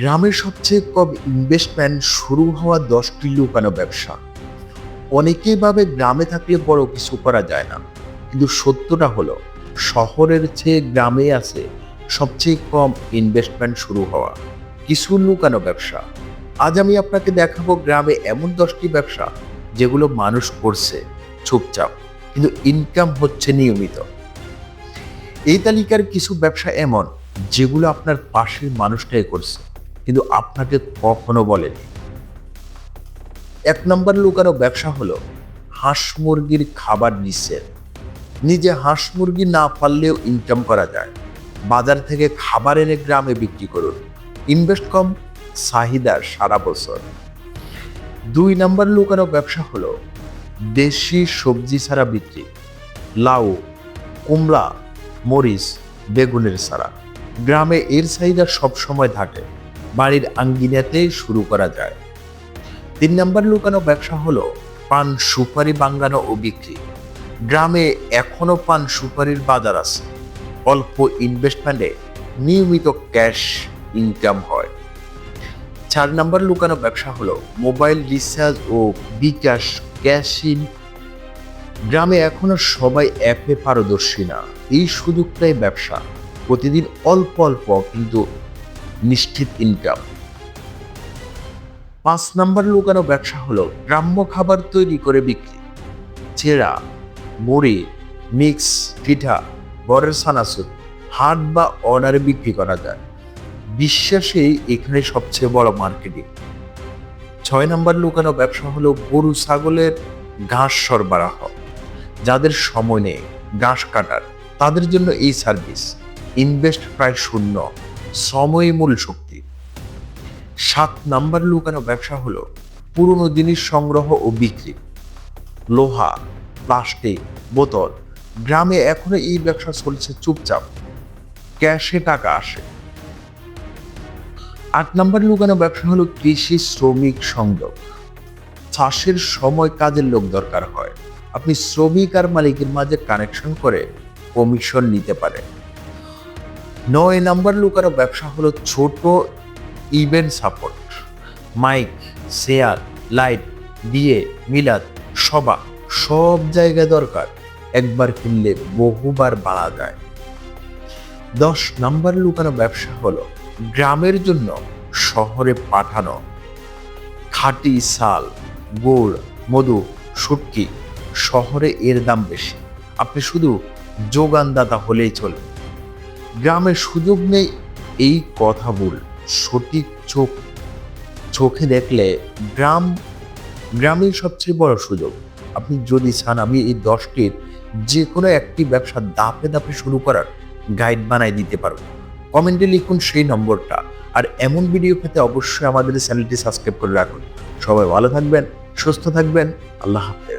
গ্রামের সবচেয়ে কম ইনভেস্টমেন্ট শুরু হওয়া দশটি লুকানো ব্যবসা? অনেকেই ভাবে গ্রামে থাকলে বড় কিছু করা যায় না। কিন্তু সত্যটা হলো, শহরের চেয়ে গ্রামে আছে সবচেয়ে কম ইনভেস্টমেন্ট শুরু হওয়া। কিছু লুকানো ব্যবসা? আজ আমি আপনাকে দেখাবো গ্রামে এমন দশটি ব্যবসা যেগুলো মানুষ করছে চুপচাপ, কিন্তু ইনকাম হচ্ছে নিয়মিত। এই তালিকার কিছু ব্যবসা এমন যেগুলো আপনার পাশের মানুষটাই করছে। কিন্তু আপনাকে কখনো বলেনি। এক নম্বর লুকানো ব্যবসা হলো হাঁস মুরগির খাবার নিচ্ছে নিজে হাঁস মুরগি না পারলেও ইনকাম করা যায়। বাজার থেকে খাবার এনে গ্রামে বিক্রি করুন। ইনভেস্ট কম, চাহিদা সারা বছর। দুই নম্বর লুকানো ব্যবসা হলো দেশি সবজি ছাড়া বিক্রি। লাউ, কুমড়া, মরিচ, বেগুনের ছাড়া গ্রামে এর চাহিদা সবসময় থাকে। বাড়ির আঙ্গিনাতেই শুরু করা যায়। তিন নম্বর লুকানো ব্যবসা হলো পান সুপারি বাঙ্গানো ও বিক্রি। গ্রামে এখনও পান সুপারির বাজার আছে। অল্প ইনভেস্টমেন্টে নিয়মিত ক্যাশ ইনকাম হয়। চার নম্বর লুকানো ব্যবসা হলো মোবাইল রিচার্জ ও বিকাশ ক্যাশ ইন গ্রামে এখনও সবাই অ্যাপে পারদর্শী না। এই সুযোগটাই ব্যবসা। প্রতিদিন অল্প অল্প কিন্তু নিশ্চিত ইনকাম পাঁচ নাম্বার লুকানো ব্যবসা হলো গ্রাম্য খাবার তৈরি করে বিক্রি। চেরা, মুড়ি, মিক্স, পিঠা, বরের সানাসুর হাট বা অর্ডারে বিক্রি করা যায়। বিশ্বাসেই এখানে সবচেয়ে বড় মার্কেটিং। ছয় নাম্বার লুকানো ব্যবসা হলো গরু ছাগলের ঘাস সরবরাহ। যাদের সময় নেই, ঘাস কাটার, তাদের জন্য এই সার্ভিস। ইনভেস্ট প্রায় শূন্য। সময় মূল শক্তি। সাত নাম্বার লুকানো ব্যবসা হলো পুরনো জিনিস সংগ্রহ ও বিক্রি। লোহা, প্লাস্টিক, বোতল, গ্রামে এখনও এই ব্যবসা চলছে চুপচাপ। ক্যাশে টাকা আসে। আট নাম্বার লুকানো ব্যবসা হলো কৃষি শ্রমিক সংযোগ চাষের সময় কাজের লোক দরকার হয়। আপনি শ্রমিক আর মালিকের মাঝে কানেকশন করে কমিশন নিতে পারেন। নয় নাম্বার লুকানো ব্যবসা হলো ছোট event support. Mike chair light, বিয়ে, মিলাদ, সভা, সব জায়গায় দরকার। একবার কিনলে বহুবার বাড়া যায় দশ নাম্বার লুকানো ব্যবসা হলো গ্রামের জন্য শহরে পাঠানো। খাঁটি সাল গুড়, মধু শুটকি শহরে এর দাম বেশি। আপনি শুধু যোগানদাতা হলেই চলবে। গ্রামে সুযোগ নেই এই কথা ভুল সঠিক চোখ, চোখে দেখলে গ্রাম গ্রামের সবচেয়ে বড় সুযোগ। আপনি যদি চান আমি এই দশটির যে কোনো একটি ব্যবসা দাপে দাপে শুরু করার গাইড বানাই দিতে পারব। কমেন্টে লিখুন সেই নম্বরটা। আর এমন ভিডিও পেতে অবশ্যই আমাদের চ্যানেলটি সাবস্ক্রাইব করে রাখুন। সবাই ভালো থাকবেন, সুস্থ থাকবেন। আল্লাহ হাফেজ।